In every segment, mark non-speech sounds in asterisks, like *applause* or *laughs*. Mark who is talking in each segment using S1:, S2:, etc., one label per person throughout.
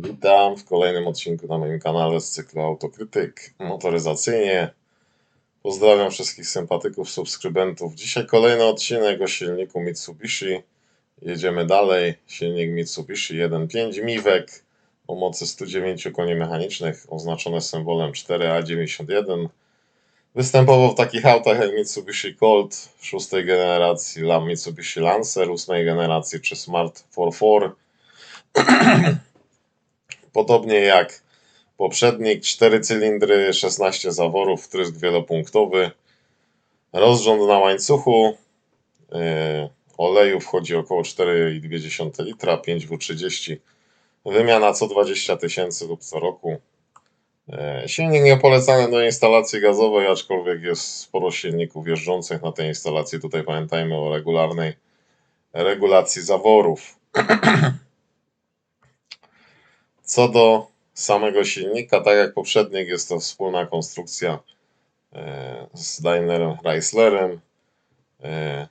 S1: Witam w kolejnym odcinku na moim kanale z cyklu Autokrytyk motoryzacyjnie. Pozdrawiam wszystkich sympatyków, subskrybentów. Dzisiaj kolejny odcinek o silniku Mitsubishi. Jedziemy dalej. Silnik Mitsubishi 1.5 Miwek o mocy 109 koni mechanicznych, oznaczone symbolem 4A91. Występował w takich autach jak Mitsubishi Colt szóstej generacji, la Mitsubishi Lancer ósmej generacji czy Smart 44. Podobnie jak poprzednik, 4 cylindry, 16 zaworów, wtrysk wielopunktowy, rozrząd na łańcuchu, yy, oleju wchodzi około 4,2 litra, 5W30, wymiana co 20 tysięcy lub co roku. Yy, Silnik nie polecany do instalacji gazowej, aczkolwiek jest sporo silników jeżdżących na tej instalacji. Tutaj pamiętajmy o regularnej regulacji zaworów. *clears throat* Co do samego silnika, tak jak poprzednik, jest to wspólna konstrukcja e, z Daimlerem Chryslerem. E,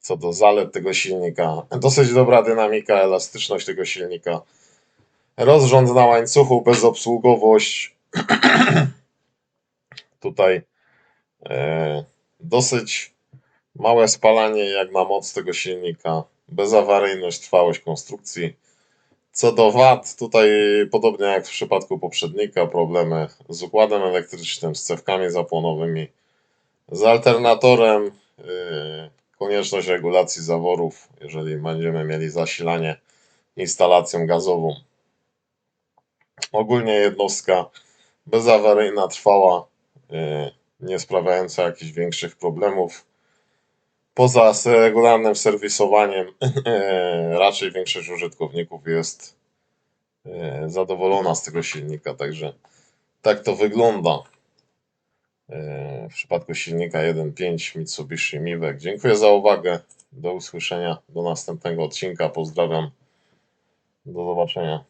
S1: Co do zalet tego silnika, dosyć dobra dynamika, elastyczność tego silnika. Rozrząd na łańcuchu, bezobsługowość. *clears throat* Tutaj e, dosyć małe spalanie jak na moc tego silnika. Bezawaryjność, trwałość konstrukcji. Co do wad, tutaj podobnie jak w przypadku poprzednika, problemy z układem elektrycznym, z cewkami zapłonowymi, z alternatorem, yy, konieczność regulacji zaworów, jeżeli będziemy mieli zasilanie instalacją gazową. Ogólnie jednostka bezawaryjna, trwała, yy, nie sprawiająca jakichś większych problemów. Poza regularnym serwisowaniem, *laughs* raczej większość użytkowników jest e, zadowolona z tego silnika, także tak to wygląda e, w przypadku silnika 1.5 Mitsubishi Miwek. Dziękuję za uwagę. Do usłyszenia, do następnego odcinka. Pozdrawiam. Do zobaczenia.